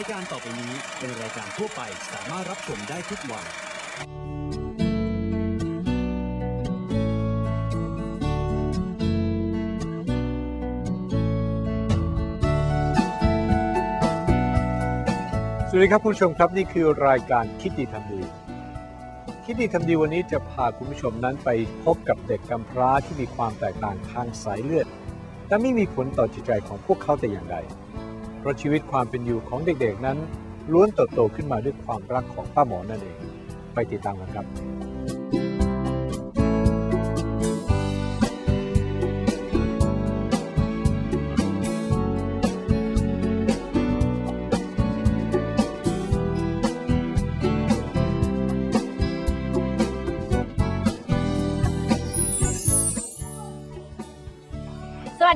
ายการต่อไปนี้เป็นรายการทั่วไปสามารถรับชมได้ทุกวัยสวัสดีครับ คุณผู้ชมครับนี่คือรายการคิดดีทำดี คิดดีทำดีวันนี้จะพาคุณผู้ชมนั้นไปพบกับเด็กกำพร้าที่มีความแตกต่างทางสายเลือดแต่ไม่มีผลต่อจิตใจของพวกเขาแต่อย่างใด ราะชีวิตความเป็นอยู่ของเด็กๆนั้นล้วนเติบโตขึ้นมาด้วยความรักของป้าหมอนั่นเอง ไปติดตามกันครับ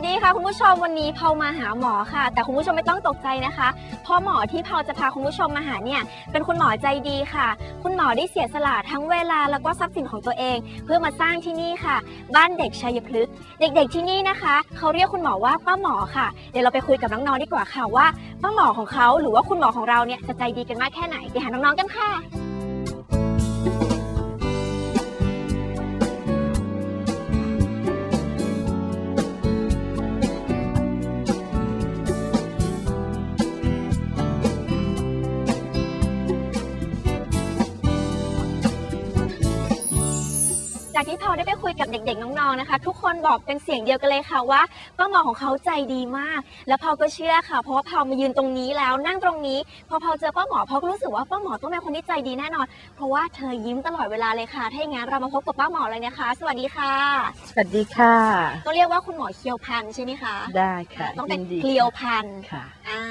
ดีค่ะคุณผู้ชมวันนี้เพามาหาหมอค่ะ แต่คุณผู้ชมไม่ต้องตกใจนะคะเพราะหมอที่เพาจะพาคุณผู้ชมมาหาเนี่ย เป็นคุณหมอใจดีค่ะ คุณหมอได้เสียสละทั้งเวลาแล้วก็ทรัพย์สินของตัวเอง เพื่อมาสร้างที่นี่ค่ะ บ้านเด็กชัยพฤกษ์เด็กๆที่นี่นะคะ เขาเรียกคุณหมอว่าป้าหมอค่ะ เดี๋ยวเราไปคุยกับน้องๆดีกว่าค่ะว่าป้าหมอของเขาหรือว่าคุณหมอของเราเนี่ยจะใจดีกันมากแค่ไหนไปหาน้องๆกันค่ะ จากที่พอได้ไปคุยกับเด็กๆ น้องๆ นะคะ ทุกคนบอกเป็นเสียงเดียวกันเลยค่ะว่าป้าหมอของเขาใจดีมาก แล้วพอก็เชื่อค่ะ เพราะว่าพอมายืนตรงนี้แล้วนั่งตรงนี้ พอพอเจอป้าหมอพอก็รู้สึกว่าป้าหมอต้องเป็นคนที่ใจดีแน่นอน เพราะว่าเธอยิ้มตลอดเวลาเลยค่ะ ถ้าอย่างนั้นเรามาพบกับป้าหมอเลยนะคะ สวัสดีค่ะ สวัสดีค่ะต้องเรียกว่าคุณหมอเคียวพันธุ์ใช่ไหมคะ ได้ค่ะ ต้องเป็นยิดีเกลียวพันธุ์ค่ะอ่า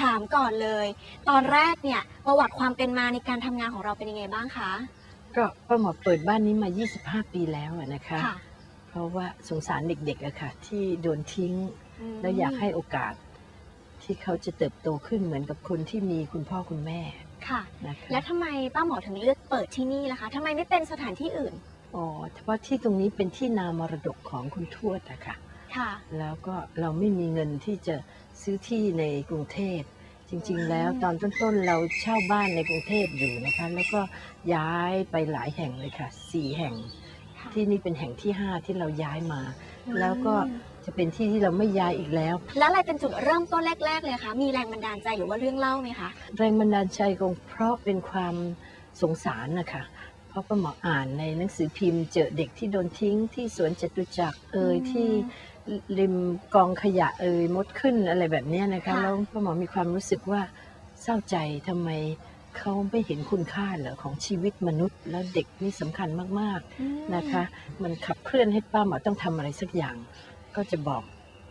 ถามก่อนเลย ตอนแรกเนี่ยประวัติความเป็นมาในการทำงานของเราเป็นยังไงบ้างคะ ก็ป้าหมอเปิดบ้านนี้มา 25 ปีแล้วอะนะคะ ค่ะ เพราะว่าสงสารเด็กๆอะค่ะ ที่โดนทิ้ง มแล้วอยากให้โอกาส ที่เขาจะเติบโตขึ้นเหมือนกับคนที่มีคุณพ่อคุณแม่ค่ะ นะคะแล้วทำไมป้าหมอถึงเลือกเปิดที่นี่ล่ะคะทำไมไม่เป็นสถานที่อื่นอ๋อเพราะที่ตรงนี้เป็นที่นามรดกของคุณทวดอะค่ะ ค่ะ แล้วก็เราไม่มีเงินที่จะซื้อที่ในกรุงเทพ จริงอืมๆแล้วตอนต้นๆเราเช่าบ้านในกรุงเทพอยู่นะคะ แล้วก็ย้ายไปหลายแห่งเลยค่ะสี่แห่งค่ะที่นี่เป็นแห่งที่ 5 ที่เราย้ายมาอืมแล้วก็จะเป็นที่ที่เราไม่ย้ายอีกแล้ว แล้วอะไรเป็นจุดเริ่มต้นแรก ๆ เลยคะ มีแรงบันดาลใจหรือว่าเรื่องเล่าไหมคะ แรงบันดาลใจคงเพราะเป็นความสงสารนะคะเพราะป้าหมออ่านในหนังสือพิมพ์เจอเด็กที่โดนทิ้งที่สวนจตุจักรเอ่ยอืมที่ ริมกองขยะเอ่ยมดขึ้นอะไรแบบเนี้ยนะคะค่ะแล้วป้าหมอมีความรู้สึกว่าเศร้าใจทำไมเขาไม่เห็นคุณค่าเหรอของชีวิตมนุษย์ แล้วเด็กนี่สำคัญมากๆอืมนะคะ มันขับเคลื่อนให้ป้าหมอต้องทำอะไรสักอย่าง ก็จะบอก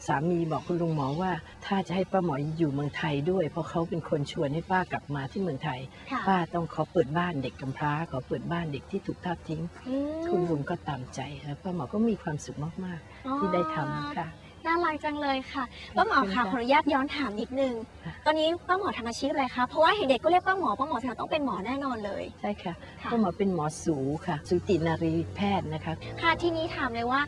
สามีบอกคุณลุงหมอว่า ถ้าจะให้ป้าหมออยู่เมืองไทยด้วย เพราะเขาเป็นคนชวนให้ป้ากลับมาที่เมืองไทย ค่ะป้าต้องขอเปิดบ้านเด็กกำพร้าขอเปิดบ้านเด็กที่ถูกทอดทิ้ง อืมคุณลุงก็ตามใจแล้วป้าหมอก็มีความสุขมากอ๋อๆที่ได้ทำค่ะ น่ารักจังเลยค่ะป้าหมอค่ะขอบขคุอณอค่ะนุญาตย้อนถามนิดนึงค่ะตอนนี้ป้าหมอทำอาชีพอะไรคะเพราะว่าเห็นเด็กก็เรียกป้าหมอป้าหมอแสดงต้องเป็นหมอแน่นอนเลยใช่ค่ะค่ะป้าหมอเป็นหมอสูค่ะสูตินารีแพทย์นะคะค่ะที่นี้ถามเลยว่า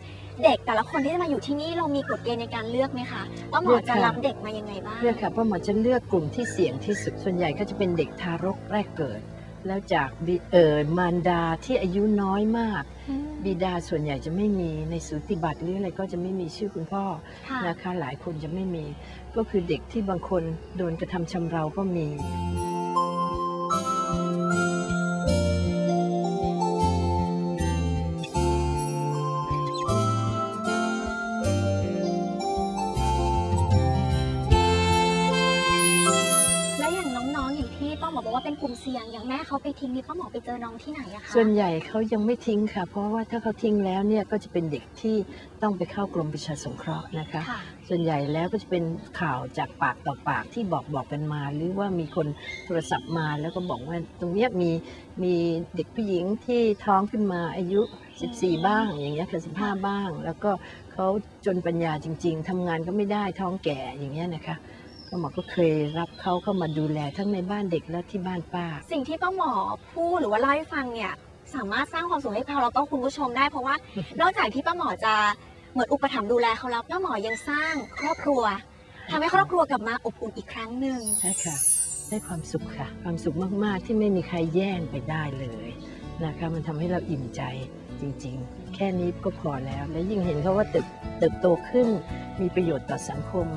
เด็กแต่ละคนที่จะมาอยู่ที่นี่เรามีกฎเกณฑ์ในการเลือกไหมคะป้าหมอจะรับเด็กมายังไงบ้างเลือกค่ะป้าหมอจะเลือกกลุ่มที่เสี่ยงที่สุดส่วนใหญ่ก็จะเป็นเด็กทารกแรกเกิด แล้วจากบิเอ่อมารดาที่อายุน้อยมากอืมบิดาส่วนใหญ่จะไม่มีในสูติบัตรหรืออะไรก็จะไม่มีชื่อคุณพ่อค่ะ นะคะหลายคนจะไม่มี ก็คือเด็กที่บางคนโดนกระทำชำเราก็มี ทิ้งนี่ป้าหมอไปเจอน้องที่ไหนอะคะส่วนใหญ่เขายังไม่ทิ้งค่ะ เพราะว่าถ้าเขาทิ้งแล้วเนี่ยก็จะเป็นเด็กที่ต้องไปเข้ากรมประชาสงเคราะห์นะคะค่ะส่วนใหญ่แล้วก็จะเป็นข่าวจากปากต่อปากที่บอกบอกกันมา หรือว่ามีคนโทรศัพท์มาแล้วก็บอกว่าตรงเนี้ยมีมีเด็กผู้หญิงที่ท้องขึ้นมาอายุ 14 บ้างอย่างเงี้ยค่ะ15บ้าง แล้วก็เขาจนปัญญาจริง ๆทำงานก็ไม่ได้ท้องแก่อย่างเงี้ยนะคะ ก็หมอก็เคยรับเขาเข้ามาดูแลทั้งในบ้านเด็กและที่บ้านป้า สิ่งที่ป้าหมอพูดหรือว่าเล่าให้ฟังเนี่ย สามารถสร้างความสุขให้เราแล้วก็คุณผู้ชมได้เพราะว่า นอกจากที่ป้าหมอจะเหมือนอุปถัมภ์ดูแลเขาแล้วป้าหมอยังสร้างครอบครัวทำให้ครอบครัวกลับมาอบอุ่นอีกครั้งหนึ่งใช่ค่ะ ได้ความสุขค่ะ ความสุขมาก ๆ ที่ไม่มีใครแย่งไปได้เลยนะคะมันทำให้เราอิ่มใจจริง ๆ แค่นี้ก็พอแล้ว และยิ่งเห็นเขาว่าเติบเติบโตขึ้น มีประโยชน์ต่อสังคม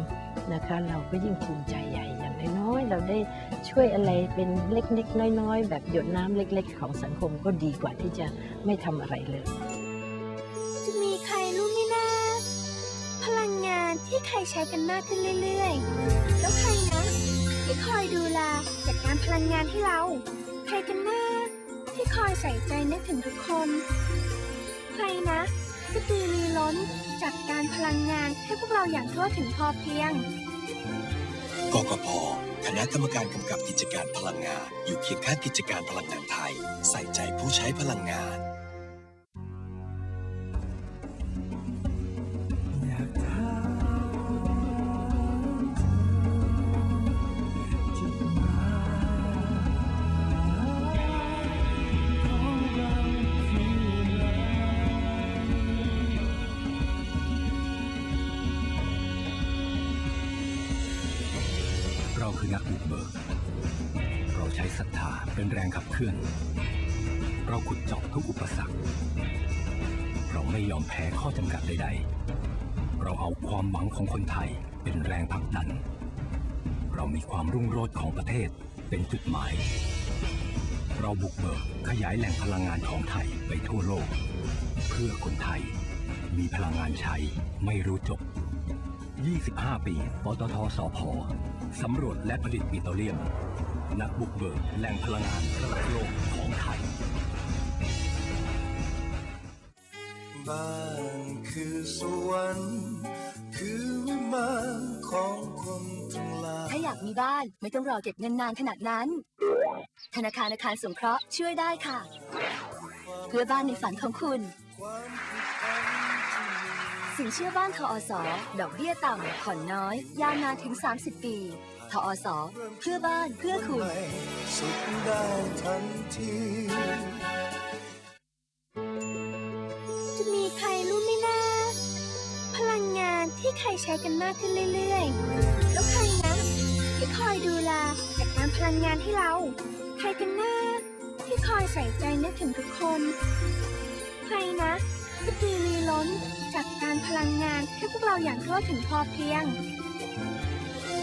นะคะ เราก็ยิ่งภูมิใจใหญ่อย่างน้อยๆเราได้ช่วยอะไรเป็นเล็กๆน้อยๆ แบบหยดน้ำเล็ก ๆ ของสังคมก็ดีกว่าที่จะไม่ทำอะไรเลย จะมีใครรู้ไหมนะ พลังงานที่ใครใช้กันมากขึ้นเรื่อยๆ แล้วใครนะ ที่คอยดูแลจัดการพลังงานให้เรา ใครกันนะที่คอยใส่ใจนึกถึงทุกคน ใครนะกระตือรือร้น จัดการพลังงานให้พวกเราอย่างทั่วถึงพอเพียง กกพ คณะกรรมการกำกับกิจการพลังงาน อยู่เคียงข้างกิจการพลังงานไทย ใส่ใจผู้ใช้พลังงาน เราคือนักบุกเบิก เราใช้ศรัทธาเป็นแรงขับเคลื่อน เราขุดเจาะทุกอุปสรรค เราไม่ยอมแพ้ข้อจำกัดใดๆ เราเอาความหวังของคนไทยเป็นแรงผลักดัน เรามีความรุ่งโรจน์ของประเทศเป็นจุดหมาย เราบุกเบิกขยายแหล่งพลังงานของไทยไปทั่วโลก เพื่อคนไทยมีพลังงานใช้ไม่รู้จบ 25 ปี ปตทสพ สำรวจและผลิตปิโตรเลียม นักบุกเบิกแหล่งพลังงานระดับโลกของไทย บ้านคือสวรรค์คือวิมานของคนทั้งหลาย ถ้าอยากมีบ้านไม่ต้องรอเก็บเงินนานขนาดนั้น ธนาคารอาคารสงเคราะห์ช่วยได้ค่ะ เพื่อบ้านในฝันของคุณ สินเชื่อบ้านทอสดอกเบี้ยต่ำผ่อนน้อย ยาวนานถึง 30 ปีทอสเพื่อบ้านเพื่อคุณ สุขได้ทันทีจะมีใครรู้ไหมนะ พลังงานที่ใครใช้กันมากขึ้นเรื่อยๆ แล้วใครนะ ที่คอยดูแลจัดการพลังงานให้เรา ใครกันนะที่คอยใส่ใจนึกถึงทุกคน ใครนะ ที่ตือรือร้น จัดการพลังงานให้พวกเราอย่างทั่วถึงพอเพียง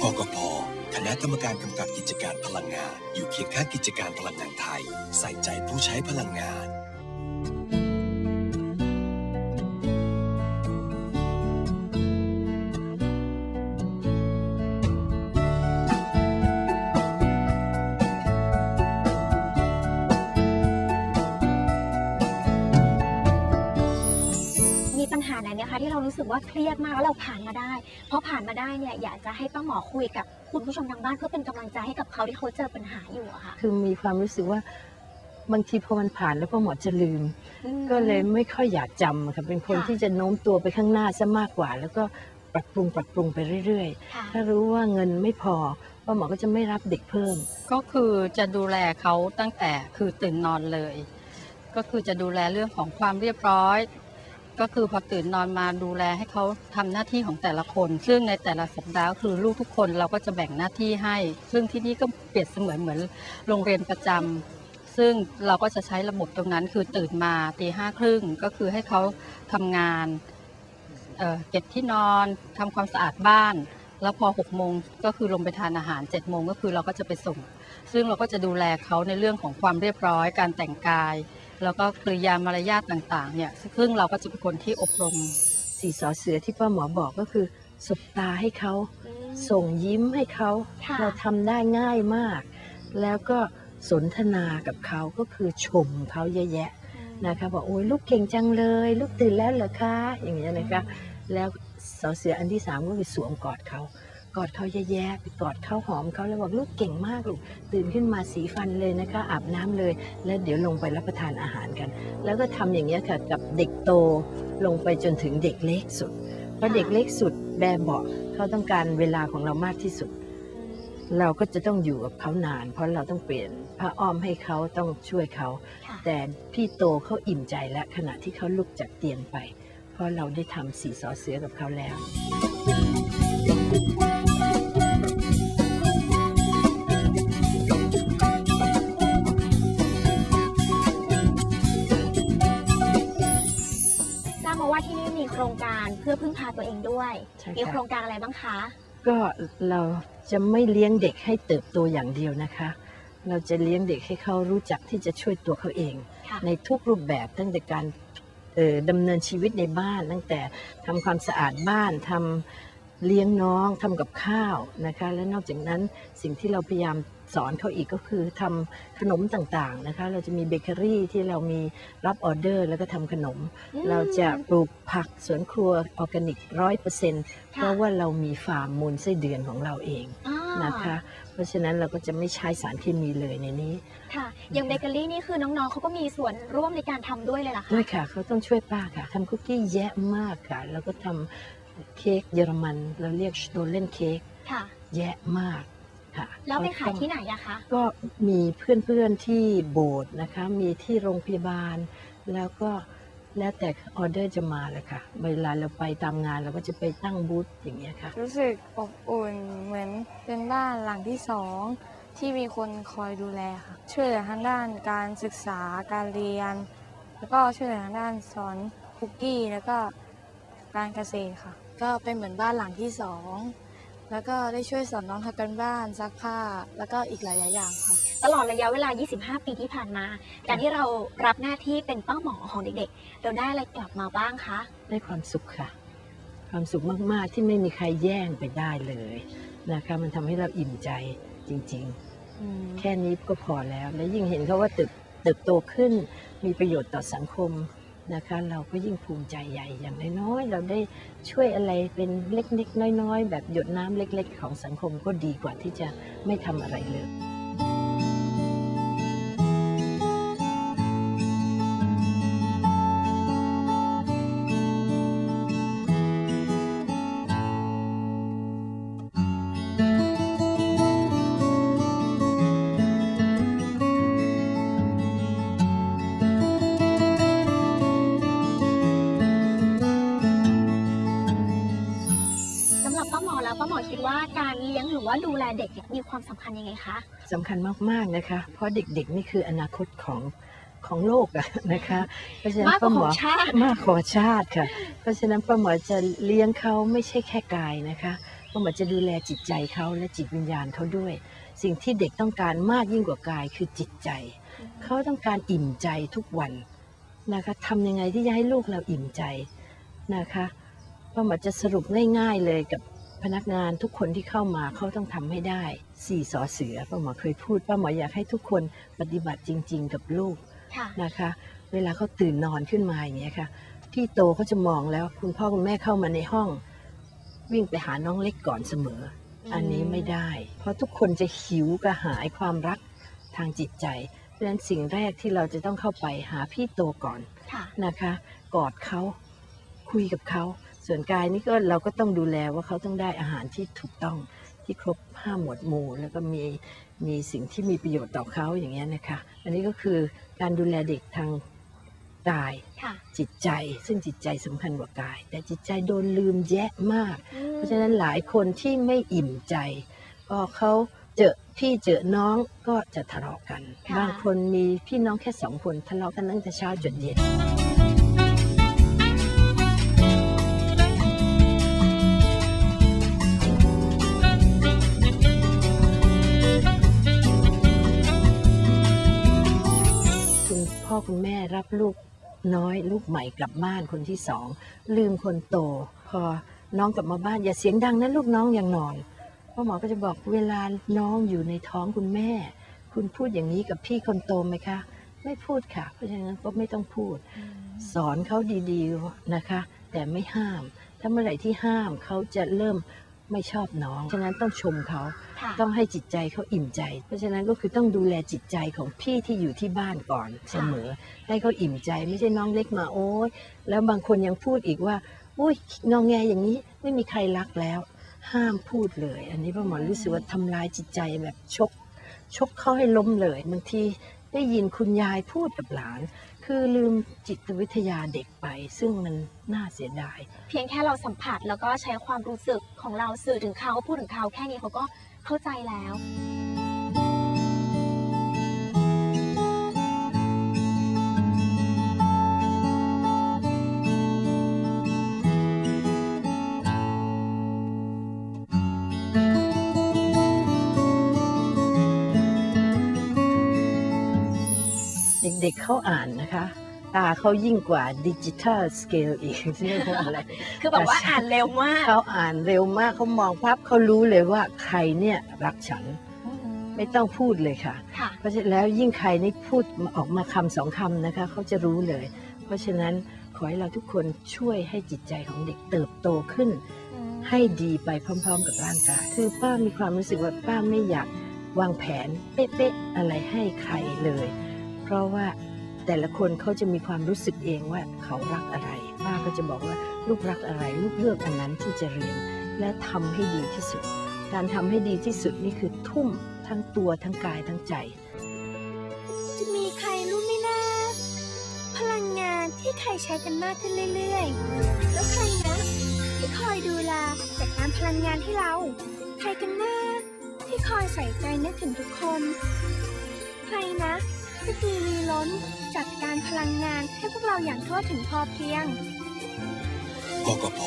กกพคณะกรรมการกำกับกิจการพลังงาน อยู่เคียงข้างกิจการพลังงานไทย ใส่ใจผู้ใช้พลังงาน ว่าเครียดมากแล้วเราผ่านมาได้พอผ่านมาได้เนี่ยอยากจะให้ป้าหมอคุยกับคุณผู้ชมทางบ้านเพื่อเป็นกำลังใจให้กับเขาที่เขาเจอปัญหาอยู่อะค่ะคือมีความรู้สึกว่าบางทีพอมันผ่านแล้วพ่อหมอจะลืมอืม ก็เลยไม่ค่อยอยากจำอะค่ะเป็นคนค่ะที่จะโน้มตัวไปข้างหน้าซะมากกว่า แล้วก็ปรับปรุงปรับปรุงไปเรื่อยค่ะๆถ้ารู้ว่าเงินไม่พอพ่อหมอก็จะไม่รับเด็กเพิ่ม ก็คือจะดูแลเขาตั้งแต่คือตื่นนอนเลย ก็คือจะดูแลเรื่องของความเรียบร้อย ก็คือพอตื่นนอนมาดูแลให้เขาทำหน้าที่ของแต่ละคน ซึ่งในแต่ละสัปดาห์คือลูกทุกคนเราก็จะแบ่งหน้าที่ให้ ซึ่งที่นี่ก็เปรียบเสมือนเหมือนโรงเรียนประจำซึ่งเราก็จะใช้ระบบตรงนั้นคือตื่นมาตีห้าครึ่งก็คือให้เขาทำงานเเก็บที่นอนทำความสะอาดบ้าน แล้วพอ6โมงก็คือลงไปทานอาหาร7โมงก็คือเราก็จะไปส่ง ซึ่งเราก็จะดูแลเขาในเรื่องของความเรียบร้อยการแต่งกาย แล้วก็กริยามารยาทต่างๆเนี่ยซึ่งเราก็จะเป็นคนที่อบรมสีสอเสือที่ป้าหมอบอกก็คือสบตาให้เขาส่งยิ้มให้เขาค่ะเราทำได้ง่ายมาก แล้วก็สนทนากับเขาก็คือชมเขาเยอะแยะนะคะบอกโอ้ยลูกเก่งจังเลย ลูกตื่นแล้วเหรอคะอย่างเงี้ยนะคะแล้วสอเสืออันที่สามก็คือสวมกอดเขา กอดเขาแย่ๆไปกอดเขาหอมเขาแล้วบอกลูกเก่งมากลูกตื่นขึ้นมาสีฟันเลยนะคะ อาบน้ำเลย แล้วเดี๋ยวลงไปรับประทานอาหารกัน แล้วก็ทำอย่างเงี้ยค่ะกับเด็กโตลงไปจนถึงเด็กเล็กสุด เพราะเด็กเล็กสุดแบบเบาะเขาต้องการเวลาของเรามากที่สุด เราก็จะต้องอยู่กับเขานาน เพราะเราต้องเปลี่ยนผ้าอ้อมให้เขาต้องช่วยเขาค่ะแต่พี่โตเขาอิ่มใจแล้วขณะที่เขาลุกจากเตียงไป เพราะเราได้ทำสีสอเสือกับเขาแล้ว ว่าที่นี่มีโครงการเพื่อพึ่งพาตัวเองด้วยมีโครงการอะไรบ้างคะ ก็เราจะไม่เลี้ยงเด็กให้เติบโตอย่างเดียวนะคะ เราจะเลี้ยงเด็กให้เขารู้จักที่จะช่วยตัวเขาเองในทุกรูปแบบตั้งแต่การเอ่ดำเนินชีวิตในบ้าน ตั้งแต่ทำความสะอาดบ้านทำเลี้ยงน้องทำกับข้าวนะคะ และนอกจากนั้นสิ่งที่เราพยายาม สอนเขาอีกก็คือทำขนมต่างๆนะคะ เราจะมีเบเกอรี่ที่เรามีรับออเดอร์ แล้วก็ทำขนมอืมเราจะปลูกผักสวนครัวออร์แกนิกร้อยเปอร์เซ็นต์ค่ะเพราะว่าเรามีฟาร์มมูลไส้เดือนของเราเองอ่านะคะ เพราะฉะนั้นเราก็จะไม่ใช้สารเคมีเลยในนี้ ค่ะ อย่างเบเกอรี่นี่คือน้องๆเขาก็มีส่วนร่วมในการทำด้วยเลยเหรอคะด้วยค่ะเขาต้องช่วยป้าค่ะทำคุกกี้แยะมากค่ะ แล้วก็ทำเค้กเยอรมัน เราเรียกโดเลนเค้กค่ะแยะมาก ค่ะแล้วไปขายที่ไหนอะคะ ก็มีเพื่อนๆที่โบสถ์นะคะ มีที่โรงพยาบาล แล้วก็แล้วแต่ออเดอร์จะมาเลยค่ะ เวลาเราไปตามงานเราก็จะไปตั้งบูธอย่างเงี้ยค่ะ รู้สึกอบอุ่นเหมือนเป็นบ้านหลังที่สองที่มีคนคอยดูแลค่ะ ช่วยเหลือทางด้านการศึกษาการเรียน แล้วก็ช่วยเหลือทางด้านสอนคุกกี้แล้วก็การเกษตรค่ะ ก็เป็นเหมือนบ้านหลังที่สอง แล้วก็ได้ช่วยสอนน้องทำกันบ้านซักผ้า แล้วก็อีกหลาย ๆ อย่างค่ะ ตลอดระยะเวลา 25 ปีที่ผ่านมา การที่เรารับหน้าที่เป็นป้าหมอของเด็ก ๆ เราได้อะไรกลับมาบ้างคะ ได้ความสุขค่ะ ความสุขมากๆที่ไม่มีใครแย่งไปได้เลยนะคะมันทำให้เราอิ่มใจจริง ๆ แค่นี้ก็พอแล้ว และยิ่งเห็นเขาว่าเติบเติบโตขึ้นมีประโยชน์ต่อสังคม นะคะ เราก็ยิ่งภูมิใจใหญ่อย่างน้อยๆ เราได้ช่วยอะไรเป็นเล็กๆน้อยๆ แบบหยดน้ำเล็ก ๆ ของสังคมก็ดีกว่าที่จะไม่ทำอะไรเลย ป้าหมอแล้วป้าหมอคิดว่าการเลี้ยงหรือว่าดูแลเด็กเนี่ยมีความสำคัญยังไงคะ สำคัญมากๆนะคะ เพราะเด็กๆนี่คืออนาคตของของโลกอะนะคะ เพราะฉะนั้นมากกว่าป้าหมขอองชาติ มากกว่าชาติค่ะ เพราะฉะนั้นป้าหมอจะเลี้ยงเขาไม่ใช่แค่กายนะคะป้าหมอจะดูแลจิตใจเขาและจิตวิญญาณเขาด้วย สิ่งที่เด็กต้องการมากยิ่งกว่ากายคือจิตใจ เขาต้องการอิ่มใจทุกวันนะคะทำยังไงที่จะให้ลูกเราอิ่มใจนะคะป้าหมอจะสรุปง่าย ๆเลยกับ พนักงานทุกคนที่เข้ามาเขาต้องทำให้ได้สี่สอเสือป้าหมอเคยพูดป้าหมออยากให้ทุกคนปฏิบัติจริง ๆ กับลูกค่ะนะคะ เวลาเขาตื่นนอนขึ้นมาอย่างเงี้ยค่ะ พี่โตเขาจะมองแล้วคุณพ่อคุณแม่เข้ามาในห้อง วิ่งไปหาน้องเล็กก่อนเสมอ อันนี้ไม่ได้ เพราะทุกคนจะหิวกระหายความรักทางจิตใจเพราะฉะนั้นสิ่งแรกที่เราจะต้องเข้าไปหาพี่โตก่อนค่ะนะคะ กอดเขาคุยกับเขา ส่วนกายนี่ก็เราก็ต้องดูแลว่าเขาต้องได้อาหารที่ถูกต้องที่ครบห้าหมวดหมู่ แล้วก็มีมีสิ่งที่มีประโยชน์ต่อเขาอย่างเงี้ยนะคะ อันนี้ก็คือการดูแลเด็กทางกายค่ะจิตใจ ซึ่งจิตใจสำคัญกว่ากาย แต่จิตใจโดนลืมแยะมาก เพราะฉะนั้นหลายคนที่ไม่อิ่มใจพอเขาเจอพี่เจอน้องก็จะทะเลาะกันค่ะบางคนมีพี่น้องแค่สองคนทะเลาะกันตั้งแต่เช้าจนเย็น พ่อคุณแม่รับลูกน้อยลูกใหม่กลับบ้านคนที่สองลืมคนโต พอน้องกลับมาบ้านอย่าเสียงดังนะลูกน้องยังนอนพ่อหมอก็จะบอกเวลาน้องอยู่ในท้องคุณแม่ คุณพูดอย่างนี้กับพี่คนโตไหมคะ ไม่พูดค่ะ เพราะฉะนั้นก็ไม่ต้องพูด สอนเขาดีๆนะคะ แต่ไม่ห้าม ถ้าเมื่อไหร่ที่ห้ามเขาจะเริ่มไม่ชอบน้อง ฉะนั้นต้องชมเขาค่ะ ต้องให้จิตใจเขาอิ่มใจ เพราะฉะนั้นก็คือต้องดูแลจิตใจของพี่ที่อยู่ที่บ้านก่อนเสมอ ให้เขาอิ่มใจไม่ใช่น้องเล็กมาโอ๊ยแล้วบางคนยังพูดอีกว่าอุ้ยงองแงอย่างนี้ไม่มีใครรักแล้ว ห้ามพูดเลย อันนี้พ่อหมอรู้สึกว่าทำลายจิตใจแบบชก ชกเขาให้ล้มเลยบางทีได้ยินคุณยายพูดกับหลาน คือลืมจิตวิทยาเด็กไป ซึ่งมันน่าเสียดาย เพียงแค่เราสัมผัสแล้วก็ใช้ความรู้สึกของเราสื่อถึงเขาพูดถึงเขาแค่นี้เขาก็ เข้าใจแล้วเด็กๆเข้าอ่านนะคะ ตาเขายิ่งกว่าดิจิทัลสเกลอีกเรียกว่าอะไรคือแบบว่าอ่านเร็วมากเขาอ่านเร็วมากเขามองพับเขารู้เลยว่าใครเนี่ยรักฉันไม่ต้องพูดเลยค่ะค่ะ เพราะฉะนั้นแล้วยิ่งใครนี่พูดออกมาคำสองคำนะคะเขาจะรู้เลย เพราะฉะนั้นขอให้เราทุกคนช่วยให้จิตใจของเด็กเติบโตขึ้น ให้ดีไปพร้อม ๆ กับร่างกาย คือป้ามีความรู้สึกว่าป้าไม่อยากวางแผนเป๊ะๆอะไรให้ใครเลย เพราะว่า แต่ละคนเขาจะมีความรู้สึกเองว่าเขารักอะไรป้าก็จะบอกว่าลูกรักอะไร ลูกเลือกอันนั้นที่จะเรียน และทำให้ดีที่สุด การทำให้ดีที่สุดนี่คือทุ่มทั้งตัวทั้งกายทั้งใจ จะมีใครรู้ไหมนะ พลังงานที่ใครใช้กันมากขึ้นเรื่อยๆ แล้วใครนะที่คอยดูแลจัดการพลังงานให้เรา ใครกันนะที่คอยใส่ใจนึกถึงทุกคน ใครนะ ที่ดีมีล้น จัดการพลังงานให้พวกเราอย่างทั่วถึงพอเพียงกกพ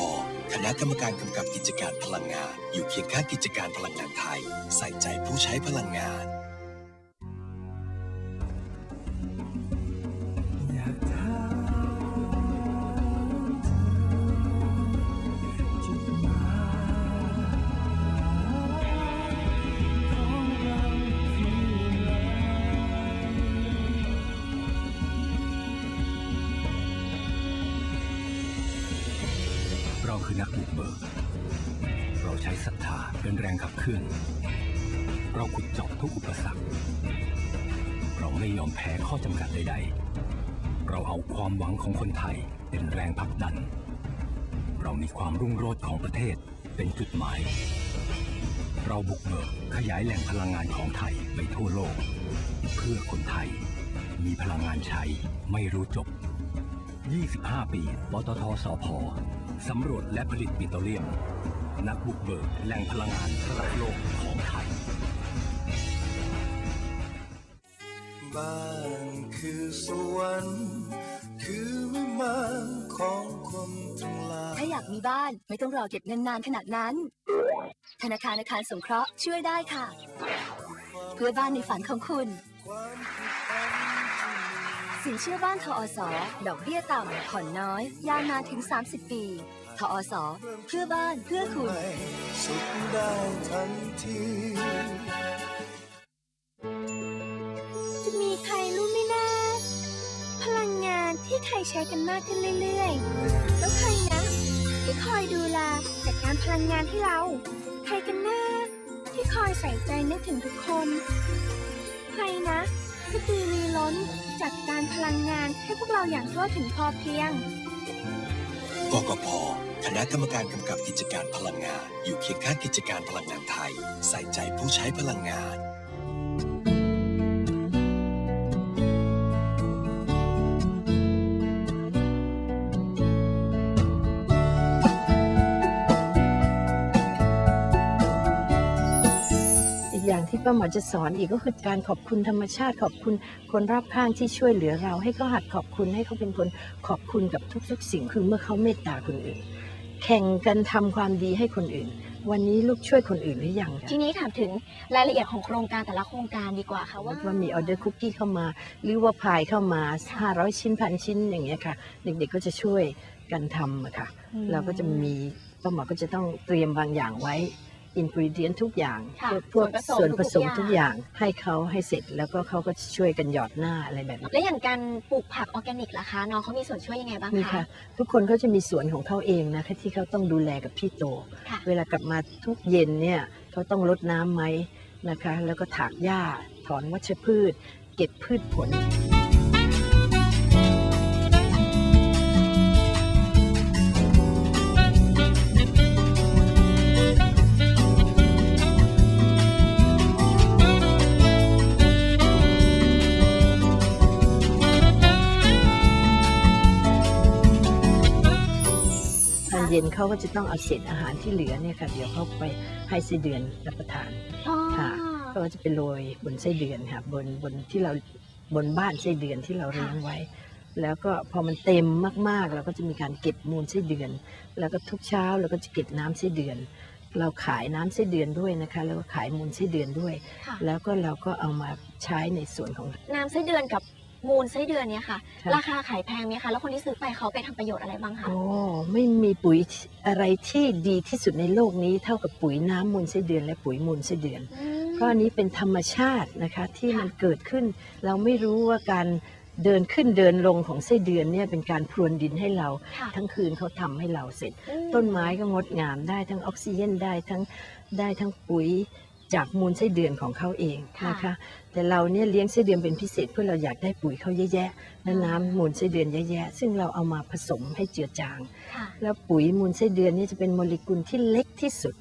คณะกรรมการกำกับกิจการพลังงาน อยู่เคียงข้างกิจการพลังงานไทย ใส่ใจผู้ใช้พลังงาน ความหวังของคนไทยเป็นแรงผลักดัน เรามีความรุ่งโรจน์ของประเทศเป็นจุดหมาย เราบุกเบิกขยายแหล่งพลังงานของไทยไปทั่วโลก เพื่อคนไทย มีพลังงานใช้ไม่รู้จบ 25 ปีปตทสพสำรวจและผลิตปิโตรเลียม นักบุกเบิกแหล่งพลังงานระดับโลกของไทย บ้านคือสวรรค์ คือวิมานของคนทั้งหลาย ถ้าอยากมีบ้านไม่ต้องรอเก็บเงินนานขนาดนั้น ธนาคารอาคารสงเคราะห์ช่วยได้ค่ะ เพื่อบ้านในฝันของคุณสินเชื่อบ้านทอสดอกเบี้ยต่ำผ่อนน้อย ยาวนานถึง 30 ปีทอสเพื่อบ้านเพื่อคุณ สุขได้ทันที ที่ใครใช้กันมากขึ้นเรื่อยๆ แล้วใครนะ ที่คอยดูแลจัดการพลังงานให้เรา ใครกันนะที่คอยใส่ใจนึกถึงทุกคน ใครนะที่ดีมีล้นจัดการพลังงานให้พวกเราอย่างทั่วถึงพอเพียงกกพคณะกรรมการกำกับกิจการพลังงาน อยู่เคียงข้างกิจการพลังงานไทย ใส่ใจผู้ใช้พลังงาน อีกอย่างที่ป้าหมอจะสอนอีกก็คือการขอบคุณธรรมชาติ ขอบคุณคนรอบข้างที่ช่วยเหลือเรา ให้เขาหัดขอบคุณให้เขาเป็นคนขอบคุณกับทุกๆ สิ่งคือเมื่อเขาเมตตาคนอื่น แข่งกันทำความดีให้คนอื่น วันนี้ลูกช่วยคนอื่นหรือยังทีนี้ถามถึงรายละเอียดของโครงการแต่ละโครงการดีกว่าค่ะว่าว่ามีออเดอร์คุกกี้เข้ามา หรือว่าพายเข้ามา 500 ชิ้นพันชิ้นอย่างเงี้ยค่ะ เด็กๆก็จะช่วยกันทำอะค่ะอืมเราก็จะมีป้าหมอก็จะต้องเตรียมบางอย่างไว้ อินกรีเดียนทุกอย่างค่ะพวกส่ส่ววนนผผสสมมทุทุกกออย่างย่างให้เขาให้เสร็จแล้วก็เขาก็ช่วยกันหยอดหน้าอะไรแบบนี้ และอย่างการปลูกผักออร์แกนิกล่ะคะน้องเขามีส่วนช่วยยังไงบ้างนี่คะค่ะทุกคนเขาจะมีสวนของเขาเองนะคะที่เขาต้องดูแลกับพี่โตค่ะเวลากลับมาทุกเย็นเนี่ยเขาต้องรดน้ำไหมนะคะ แล้วก็ถากหญ้าถอนวัชพืช เก็บพืชผล เย็นเขาก็จะต้องเอาเศษอาหารที่เหลือเนี่ยค่ะเดี๋ยวเขาไปให้ไส้เดือนรับประทานอ๋อค่ะเขาก็จะไปโรยบนไส้เดือนค่ะบนบนที่เราบนบ้านไส้เดือนที่เราเลี้ยงไว้ แล้วก็พอมันเต็มมากๆ เราก็จะมีการเก็บมูลไส้เดือน แล้วก็ทุกเช้าเราก็จะเก็บน้ำไส้เดือน เราขายน้ำไส้เดือนด้วยนะคะ แล้วก็ขายมูลไส้เดือนด้วยค่ะแล้วก็เราก็เอามาใช้ในส่วนของน้ำไส้เดือนกับ มูลไส้เดือนเนี่ยค่ะค่ะราคาขายแพงไหมคะ แล้วคนที่ซื้อไปเขาไปทำประโยชน์อะไรบ้างคะ โอ้ไม่มีปุ๋ยอะไรที่ดีที่สุดในโลกนี้เท่ากับปุ๋ยน้ำมูลไส้เดือนและปุ๋ยมูลไส้เดือน เพราะอันนี้เป็นธรรมชาตินะคะที่มันเกิดขึ้น เราไม่รู้ว่าการเดินขึ้นเดินลงของไส้เดือนเนี่ยเป็นการพรวนดินให้เรา ค่ะ ทั้งคืนเขาทำให้เราเสร็จอืมต้นไม้ก็งดงามได้ทั้งออกซิเจนได้ทั้งได้ทั้งปุ๋ย จากมูลไส้เดือนของเขาเองนะคะแต่เราเนี่ยเลี้ยงไส้เดือนเป็นพิเศษเพื่อเราอยากได้ปุ๋ยเขาเยอะแยะและน้ำมูลไส้เดือนเยอะแยะซึ่งเราเอามาผสมให้เจือจางค่ะแล้วปุ๋ยมูลไส้เดือนนี่จะเป็นโมเลกุลที่เล็กที่สุด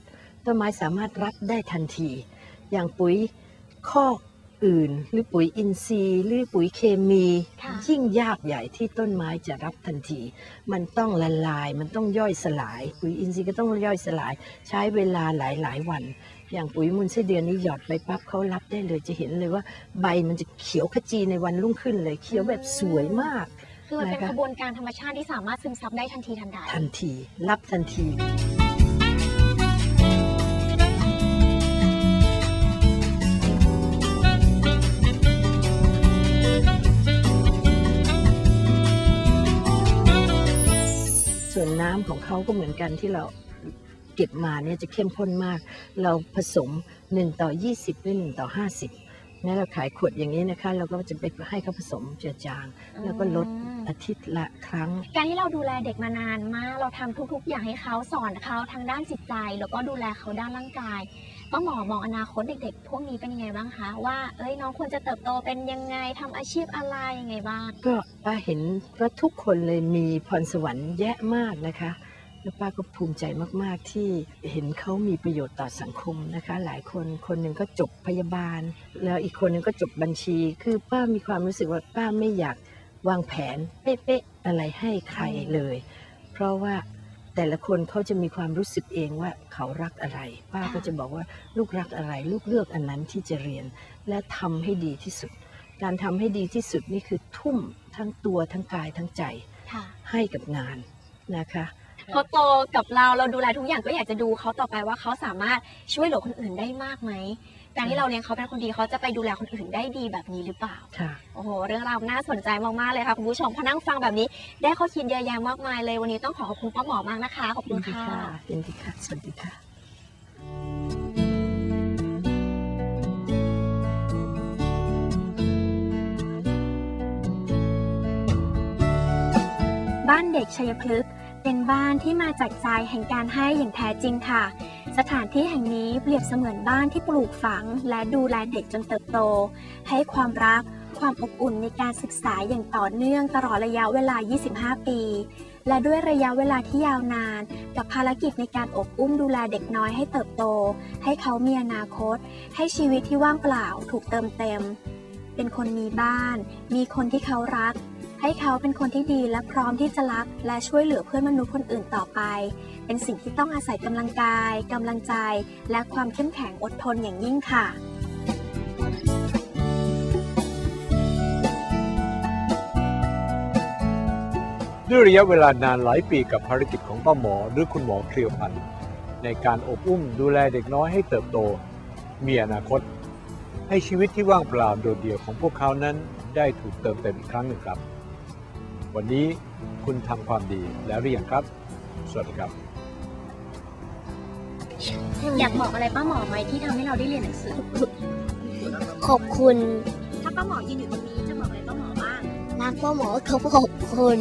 ต้นไม้สามารถรับได้ทันที อย่างปุ๋ยคอกอื่น หรือปุ๋ยอินทรีย์ หรือปุ๋ยเคมีค่ะยิ่งยากใหญ่ที่ต้นไม้จะรับทันที มันต้องละลายมันต้องย่อยสลาย ปุ๋ยอินทรีย์ก็ต้องย่อยสลาย ใช้เวลาหลายหลายๆวัน อย่างปุ๋ยมูลไส้เดือนนี่หยอดไปปั๊บเขารับได้เลยจะเห็นเลยว่า ใบมันจะเขียวขจีในวันรุ่งขึ้นเลยเขียวแบบสวยมาก คือมันเป็นนะคะกระบวนการธรรมชาติที่สามารถซึมซับได้ทันทีทันใดทันทีรับทันทีส่วนน้ำของเขาก็เหมือนกันที่เรา เก็บมาเนี่ยจะเข้มข้นมาก เราผสม 1 ต่อ 20 หรือ 1 ต่อ 50นี่เราขายขวดอย่างนี้นะคะ เราก็จะไปให้เขาผสมเจือจาง แล้วก็ลดอืมอาทิตย์ละครั้ง การที่เราดูแลเด็กมานานมาก เราทำทุก ๆ อย่างให้เขาสอนเขาทางด้านจิตใจ แล้วก็ดูแลเขาด้านร่างกายป้าหมอมองอนาคตเด็กๆ พวกนี้เป็นยังไงบ้างคะ ว่าเอ้ยน้องควรจะเติบโตเป็นยังไงทำอาชีพอะไรยังไงบ้าง ก็ป้าเห็นว่าทุกคนเลยมีพรสวรรค์แยะมากนะคะ แล้วป้าก็ภูมิใจมาก ๆ ที่เห็นเขามีประโยชน์ต่อสังคมนะคะ หลายคนคนหนึ่งก็จบพยาบาล แล้วอีกคนหนึ่งก็จบบัญชี คือป้ามีความรู้สึกว่าป้าไม่อยากวางแผนเป๊ะๆอะไรให้ใครเลย เพราะว่าแต่ละคนเขาจะมีความรู้สึกเองว่าเขารักอะไร ป้าก็จะบอกว่าลูกรักอะไร ลูกเลือกอันนั้นที่จะเรียน และทำให้ดีที่สุด การทำให้ดีที่สุดนี่คือทุ่มทั้งตัวทั้งกายทั้งใจค่ะให้กับงานนะคะ เขาโตกับเราเราดูแลทุกอย่างก็อยากจะดูเขาต่อไปว่าเขาสามารถช่วยเหลือคนอื่นได้มากไหมการที่เราเลี้ยงเขาเป็นคนดีเขาจะไปดูแลคนอื่นได้ดีแบบนี้หรือเปล่าค่ะโอ้โห เรื่องราวน่าสนใจมากๆเลยค่ะคุณผู้ชมพอนั่งฟังแบบนี้ ได้ข้อคิดเยอะแยะมากมายเลยวันนี้ต้องขอขอบคุณป้าหมอมากนะคะ ขอบยิคุนณดีค่ะค่ะยินดีค่ะ สวัสดีค่ะบ้านเด็กชัยพฤกษ์ เป็นบ้านที่มาจากใจแห่งการให้อย่างแท้จริงค่ะ สถานที่แห่งนี้เปรียบเสมือนบ้านที่ปลูกฝัง และดูแลเด็กจนเติบโต ให้ความรัก ความอบอุ่นในการศึกษาอย่างต่อเนื่องตลอดระยะเวลา 25 ปี และด้วยระยะเวลาที่ยาวนาน กับภารกิจในการอบอุ้มดูแลเด็กน้อยให้เติบโต ให้เขามีอนาคต ให้ชีวิตที่ว่างเปล่าถูกเติมเต็ม เป็นคนมีบ้าน มีคนที่เขารัก ให้เขาเป็นคนที่ดีและพร้อมที่จะรัก และช่วยเหลือเพื่อนมนุษย์คนอื่นต่อไป เป็นสิ่งที่ต้องอาศัยกำลังกายกำลังใจ และความเข้มแข็งอดทนอย่างยิ่งค่ะด้วยระยะเวลานานหลายปีกับภารกิจของป้าหมอหรือคุณหมอเคลียวพันธ์ในการอบอุ้มดูแลเด็กน้อยให้เติบโต มีอนาคต ให้ชีวิตที่ว่างเปล่าโดดเดี่ยวของพวกเขานั้นได้ถูกเติมเต็มอีกครั้งหนึ่งครับ วันนี้คุณทำความดีแล้วหรือยังครับ สวัสดีครับ อยากบอกอะไรป้าหมอไหมที่ทำให้เราได้เรียนหนังสือ ขอบคุณ ถ้าป้าหมอยืนอยู่ตรงนี้จะบอกอะไรป้าหมอบ้างนักพ่อหมอเขาขอบคุณ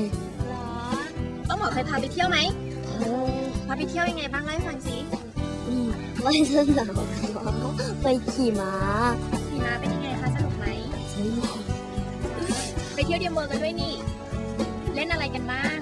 ป้าหมอเคยพาไปเที่ยวไหมพาไปเที่ยวยังไงบ้างเล่าให้ฟังสิอืมไม่สนุกไปขี่ม้า ขี่ม้าเป็นยังไงคะสนุกไหมสนุกไปเที่ยวเดียมเมอร์กันด้วยนี่ เล่นอะไรกันบ้าง